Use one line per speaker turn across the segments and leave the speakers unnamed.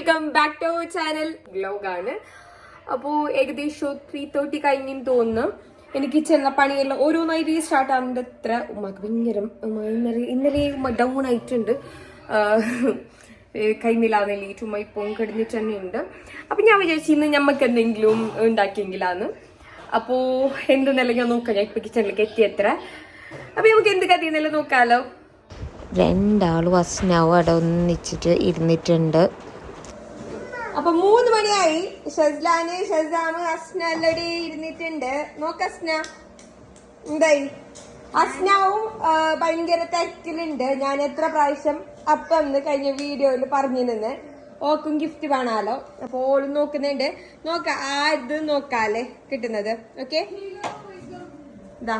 Welcome back to our channel. വ്ലോഗാണ്. അപ്പോൾ ഏകദേശം three thirty കഴിഞ്ഞെന്ന് തോന്നുന്നു. എനിക്ക് ചെന്ന പണിയെല്ലാം ഓരോന്നായിട്ട് സ്റ്റാർട്ട് ആവുന്നുണ്ട്. എത്ര ഉമ്മക്ക് ഭയങ്കര ഉമ്മ ഇന്നലെ ഇന്നലെ ഡൗൺ ആയിട്ടുണ്ട്. കൈമില്ലാന്നല്ലേ ചുമ്മാ ഇപ്പോൾ കിടന്നിട്ട് തന്നെ ഉണ്ട് അപ്പം ഞാൻ വിചാരിച്ചു ഇന്ന് ഞമ്മക്ക് എന്തെങ്കിലും ഉണ്ടാക്കിയെങ്കിലാന്ന്. അപ്പോൾ എന്തെന്നല്ല ഞാൻ നോക്കാം. ഞാൻ ഇപ്പം കിച്ചണിലേക്ക് എത്തിയത്ര. അപ്പം നമുക്ക് എന്ത് കഥയെന്നെല്ലാം നോക്കാമല്ലോ
രണ്ടാളും അസ്നാവും അവിടെ ഒന്നിച്ചിട്ട് ഇരുന്നിട്ടുണ്ട്.
അപ്പൊ മൂന്ന് മണിയായി. ഷസ്ലാന് ഷസാമ് അസ്ന എല്ലാവരും ഇരുന്നിട്ടുണ്ട്. നോക്ക് അസ്ന. എന്തായി? അസ്നാവും ഭയങ്കര തിരക്കിലുണ്ട്. ഞാൻ എത്ര പ്രാവശ്യം അപ്പം എന്ന് കഴിഞ്ഞ വീഡിയോയിൽ നിന്ന് ഓക്കും ഗിഫ്റ്റ് വേണാലോ. അപ്പൊ ഓളും നോക്കുന്നുണ്ട്. നോക്ക ആ ഇത് നോക്കാല്ലേ കിട്ടുന്നത്. ഓക്കെ ഇതാ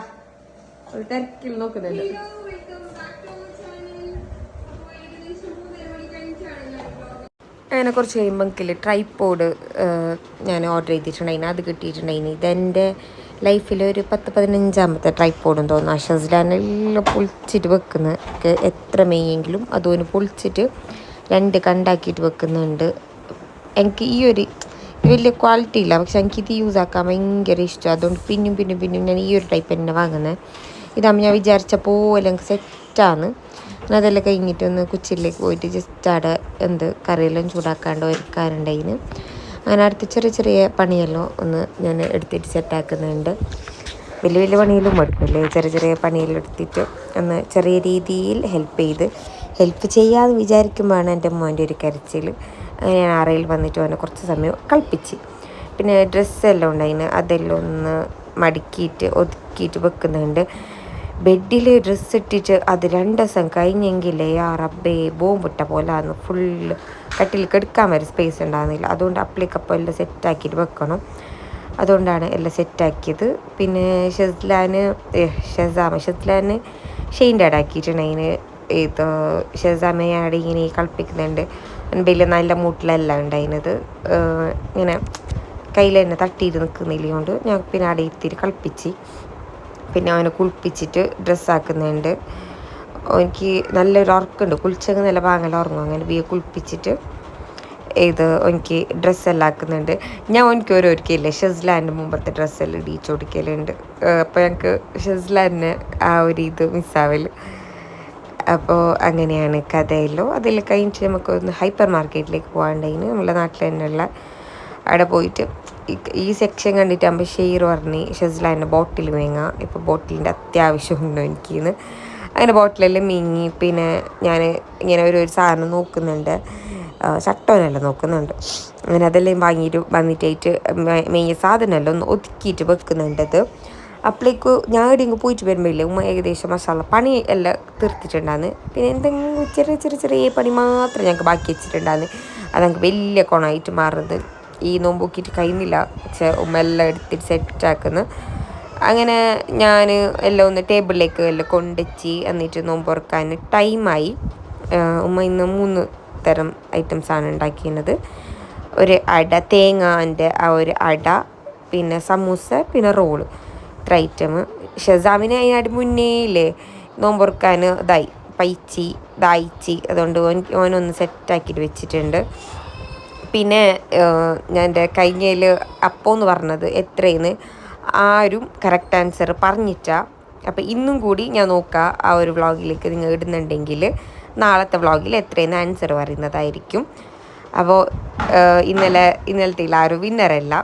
തിരക്കിൽ നോക്കുന്നുണ്ട്.
അങ്ങനെ കുറച്ച് കഴിയുമ്പോൾ ട്രൈപ്പോഡ് ഞാൻ ഓർഡർ ചെയ്തിട്ടുണ്ടായിന്. അത് കിട്ടിയിട്ടുണ്ടായിന്. ഇതെന്റെ ലൈഫിൽ ഒരു പത്ത് പതിനഞ്ചാമത്തെ ട്രൈപ്പോഡും തോന്നുന്നു. ആ ഷസ്ലാനെല്ലാം പൊളിച്ചിട്ട് വെക്കുന്ന. എത്ര മെയ്യെങ്കിലും അതുപോലെ പൊളിച്ചിട്ട് രണ്ട് കണ്ടാക്കിയിട്ട് വെക്കുന്നുണ്ട്. എനിക്ക് ഈ ഒരു വലിയ ക്വാളിറ്റി ഇല്ല. പക്ഷെ എനിക്ക് ഇത് യൂസ് ആക്കാൻ ഭയങ്കര ഇഷ്ടം. അതുകൊണ്ട് പിന്നും പിന്നും പിന്നും ഞാൻ ഈ ഒരു ടൈപ്പ് തന്നെ വാങ്ങുന്നത് ഇതാകുമ്പോൾ ഞാൻ വിചാരിച്ച പോലെ എനിക്ക് സെറ്റാണ് അതെല്ലാം കഴിഞ്ഞിട്ട് ഒന്ന് കുച്ചിലേക്ക് പോയിട്ട് ജസ്റ്റ് അവിടെ എന്ത് കറിയെല്ലാം ചൂടാക്കാണ്ട് ഒരുക്കാറുണ്ടായിന് അങ്ങനെ അടുത്ത് ചെറിയ ചെറിയ പണിയെല്ലാം ഒന്ന് ഞാൻ എടുത്തിട്ട് സെറ്റാക്കുന്നുണ്ട് വലിയ വലിയ പണിയെല്ലാം എടുക്കില്ലേ ചെറിയ ചെറിയ പണിയെല്ലാം എടുത്തിട്ട് ഒന്ന് ചെറിയ രീതിയിൽ ഹെൽപ്പ് ചെയ്ത് ഹെൽപ്പ് ചെയ്യാമെന്ന് വിചാരിക്കുമ്പോഴാണ് എന്റെ മോന്റെ ഒരു കരച്ചിൽ. അങ്ങനെ ഞാൻ അറയിൽ വന്നിട്ട് അവനെ കുറച്ച് സമയം കളിപ്പിച്ച്. പിന്നെ ഡ്രസ്സെല്ലാം ഉണ്ടായിന്. അതെല്ലാം ഒന്ന് മടക്കിയിട്ട് ഒതുക്കിയിട്ട് വെക്കുന്നുണ്ട്. ബെഡിൽ ഡ്രസ്സ് ഇട്ടിട്ട് അത് രണ്ട് ദിവസം കഴിഞ്ഞെങ്കിലേ ആ റബ്ബേ ബോംബിട്ട പോലെ ആയിരുന്നു ഫുള്ള് കട്ടിൽ കെടുക്കാൻ വരെ സ്പേസ് ഉണ്ടാകുന്നില്ല അതുകൊണ്ട് അപ്പളിക്കപ്പം എല്ലാം സെറ്റാക്കിയിട്ട് വെക്കണം. അതുകൊണ്ടാണ് എല്ലാം സെറ്റാക്കിയത് പിന്നെ ഷെസ്ലാന് ഷെസാമ. ഷെസ്ലാന് ഷെയിന്റെ ആടാക്കിയിട്ടുണ്ടതിന് ഇത് ഷെസാമയാടെ ഇങ്ങനെ കളിപ്പിക്കുന്നുണ്ട്. വലിയ നല്ല മൂട്ടിലല്ല ഉണ്ടായിരുന്നത്. ഇങ്ങനെ കയ്യിൽ തന്നെ തട്ടിയിട്ട് നിൽക്കുന്നില്ല കൊണ്ട് ഞാൻ പിന്നെ ആടെ ഇത്തിരി കളിപ്പിച്ച്. പിന്നെ അവനെ കുളിപ്പിച്ചിട്ട് ഡ്രസ്സാക്കുന്നുണ്ട്. എനിക്ക് നല്ലൊരു ഉറക്കുണ്ട് കുളിച്ചങ്ങ് നല്ല പാങ്ങല ഉറങ്ങും. അങ്ങനെ ബിയെ കുളിപ്പിച്ചിട്ട് ഇത് എനിക്ക് ഡ്രസ്സെല്ലാം ആക്കുന്നുണ്ട്. ഞാൻ എനിക്ക് ഓരോ ഒരിക്കലില്ലേ ഷെസ്ലാന്റെ മുമ്പത്തെ ഡ്രസ്സെല്ലാം ഇടിച്ചു കൊടുക്കലുണ്ട് അപ്പോൾ ഞങ്ങൾക്ക് ഷെസ്ലാന്റെ ആ ഒരു ഇത് മിസ്സാവൽ അപ്പോൾ അങ്ങനെയാണ് കഥയല്ലോ. അതിൽ കഴിഞ്ഞിട്ട് നമുക്ക് ഒന്ന് ഹൈപ്പർ മാർക്കറ്റിലേക്ക് പോകാണ്ടായിന് നമ്മളെ നാട്ടിൽ തന്നെയുള്ള അവിടെ പോയിട്ട് ഈ- സെക്ഷൻ കണ്ടിട്ടാകുമ്പോൾ ഷെയർ പറഞ്ഞ് ഷെസ്ലാന്റെ ബോട്ടിൽ വേങ്ങാം. ഇപ്പോൾ ബോട്ടിലിന്റെ അത്യാവശ്യമുണ്ടോ എനിക്കിന്ന്. അങ്ങനെ ബോട്ടിലെല്ലാം മീങ്ങി പിന്നെ ഞാൻ ഇങ്ങനെ ഒരു ഒരു സാധനം നോക്കുന്നുണ്ട്. ചട്ടോനെല്ലാം നോക്കുന്നുണ്ട്. അങ്ങനെ അതെല്ലാം വാങ്ങിയിട്ട് വന്നിട്ടായിട്ട് മെയ്യ സാധനമെല്ലാം ഒന്ന് ഒതുക്കിയിട്ട് വെക്കുന്നുണ്ടത് അപ്പോഴേക്ക് ഞാൻ എവിടെയെങ്കിലും പോയിട്ട് വരുമ്പോഴില്ലേ ഉമ്മ ഏകദേശം മസാല പണി എല്ലാം തീർത്തിട്ടുണ്ടാന്ന്. പിന്നെ എന്തെങ്കിലും ചെറിയ ചെറിയ ചെറിയ പണി മാത്രം ഞങ്ങൾക്ക് ബാക്കി വെച്ചിട്ടുണ്ടാന്ന്. അത് ഞങ്ങൾക്ക് വലിയ കോണായിട്ട് മാറുന്നത്. ഈ നോമ്പൊക്കിയിട്ട് കഴിയുന്നില്ല. പക്ഷെ ഉമ്മ എല്ലാം എടുത്തിട്ട് സെറ്റാക്കുന്നു അങ്ങനെ ഞാൻ എല്ലാം ഒന്ന് ടേബിളിലേക്ക് എല്ലാം കൊണ്ടുവച്ച് എന്നിട്ട് നോമ്പ് തുറക്കാൻ ടൈമായി ഉമ്മ ഇന്ന് മൂന്ന് തരം ഐറ്റംസാണ് ഉണ്ടാക്കിയത് ഒരു അട തേങ്ങാന്റെ ആ ഒരു അട പിന്നെ സമൂസ പിന്നെ റോൾ ഇത്ര ഐറ്റം ഷെസാമിന് അതിനായിട്ട് മുന്നേ ഇല്ലേ നോമ്പൊറുക്കാൻ ഇതായി പൈച്ചി ദായിച്ചി അതുകൊണ്ട് ഓൻ ഓനൊന്ന് സെറ്റാക്കിയിട്ട് വെച്ചിട്ടുണ്ട്. പിന്നെ ഞാൻ എന്റെ കഴിഞ്ഞതിൽ അപ്പോൾ എന്ന് പറഞ്ഞത് എത്രയെന്ന് ആരും കറക്റ്റ് ആൻസർ പറഞ്ഞിട്ട. അപ്പോൾ ഇന്നും കൂടി ഞാൻ നോക്കുക ആ ഒരു വ്ളോഗിലേക്ക് നിങ്ങൾ ഇടുന്നുണ്ടെങ്കിൽ നാളത്തെ വ്ളോഗിൽ എത്രയെന്ന് ആൻസർ പറയുന്നതായിരിക്കും. അപ്പോൾ ഇന്നലെ ഇന്നലത്തെ ആരും വിന്നറല്ല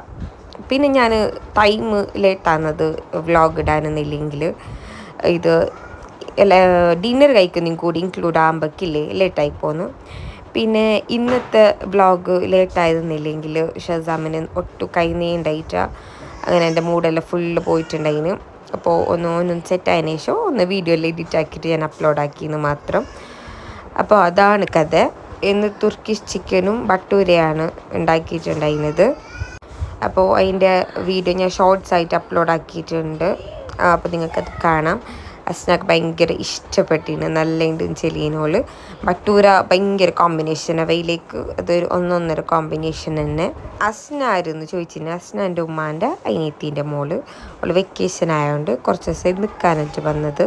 പിന്നെ ഞാൻ ടൈം ലേറ്റാകുന്നത് വ്ളോഗ് ഇടാനെന്നില്ലെങ്കിൽ ഇത് ഡിന്നർ കഴിക്കുന്നതും കൂടി ഇൻക്ലൂഡ് ആകുമ്പോഴേക്കില്ലേ ലേറ്റായി പോന്നു. പിന്നെ ഇന്നത്തെ വ്ളോഗ് ലേറ്റായിരുന്നില്ലെങ്കിൽ ഷസാമിന് ഒട്ടും കൈ നീണ്ടായിട്ട് അങ്ങനെ എന്റെ മൂടെല്ലാം ഫുള്ള് പോയിട്ടുണ്ടായിന്. അപ്പോൾ ഒന്ന് ഒന്നും സെറ്റായതിനു ശേഷം ഒന്ന് വീഡിയോയിൽ എഡിറ്റ് ആക്കിയിട്ട് ഞാൻ അപ്ലോഡ് ആക്കിയെന്ന് മാത്രം. അപ്പോൾ അതാണ് കഥ. ഇന്ന് തുർക്കിഷ് ചിക്കനും ബട്ടൂരയാണ് ഉണ്ടാക്കിയിട്ടുണ്ടായിരുന്നത്. അപ്പോൾ അതിന്റെ വീഡിയോ ഞാൻ ഷോർട്സ് ആയിട്ട് അപ്ലോഡ് ആക്കിയിട്ടുണ്ട്. അപ്പോൾ നിങ്ങൾക്കത് കാണാം. അസ്നാക്ക് ഭയങ്കര ഇഷ്ടപ്പെട്ടിന്. നല്ല ഉണ്ട് ചെലീനോൾ. ബട്ടൂര ഭയങ്കര കോമ്പിനേഷൻ അവയിലേക്ക് അതൊരു ഒന്നൊന്നര കോമ്പിനേഷൻ തന്നെ. അസ്ന ആയിരുന്നു ചോദിച്ചിന് അസ്ന എന്റെ ഉമ്മാന്റെ അനിയത്തീന്റെ മോൾ. അവൾ വെക്കേഷൻ ആയതുകൊണ്ട് കുറച്ച് ദിവസം നിൽക്കാനായിട്ട് വന്നത്.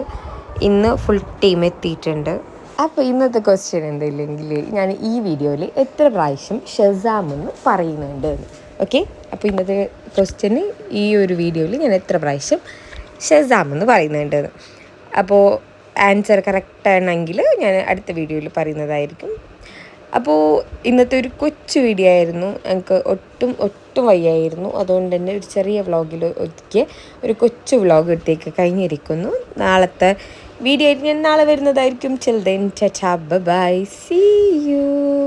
ഇന്ന് ഫുൾ ടീം എത്തിയിട്ടുണ്ട്. അപ്പോൾ ഇന്നത്തെ ക്വസ്റ്റ്യൻ എന്തില്ലെങ്കിൽ ഞാൻ ഈ വീഡിയോയിൽ എത്ര പ്രാവശ്യം ഷെസാമെന്ന് പറയുന്നുണ്ട്. ഓക്കെ അപ്പോൾ ഇന്നത്തെ ക്വസ്റ്റ്യന് ഈ ഒരു വീഡിയോയിൽ ഞാൻ എത്ര പ്രാവശ്യം ഷെസാമെന്ന് പറയുന്നുണ്ട്. അപ്പോൾ ആൻസർ കറക്റ്റ് ആണെങ്കിൽ ഞാൻ അടുത്ത വീഡിയോയിൽ പറയുന്നതായിരിക്കും. അപ്പോൾ ഇന്നത്തെ ഒരു കൊച്ചു വീഡിയോ ആയിരുന്നു. ഞങ്ങൾക്ക് ഒട്ടും ഒട്ടും വയ്യായിരുന്നു. അതുകൊണ്ട് തന്നെ ഒരു ചെറിയ വ്ളോഗിൽ ഒതുക്കിയ ഒരു കൊച്ചു വ്ളോഗ് എടുത്തേക്ക് കഴിഞ്ഞിരിക്കുന്നു. നാളത്തെ വീഡിയോ ആയിട്ട് ഞാൻ നാളെ വരുന്നതായിരിക്കും. ചിൽഡ്രൻ ചച്ചാ ബൈ സീ യു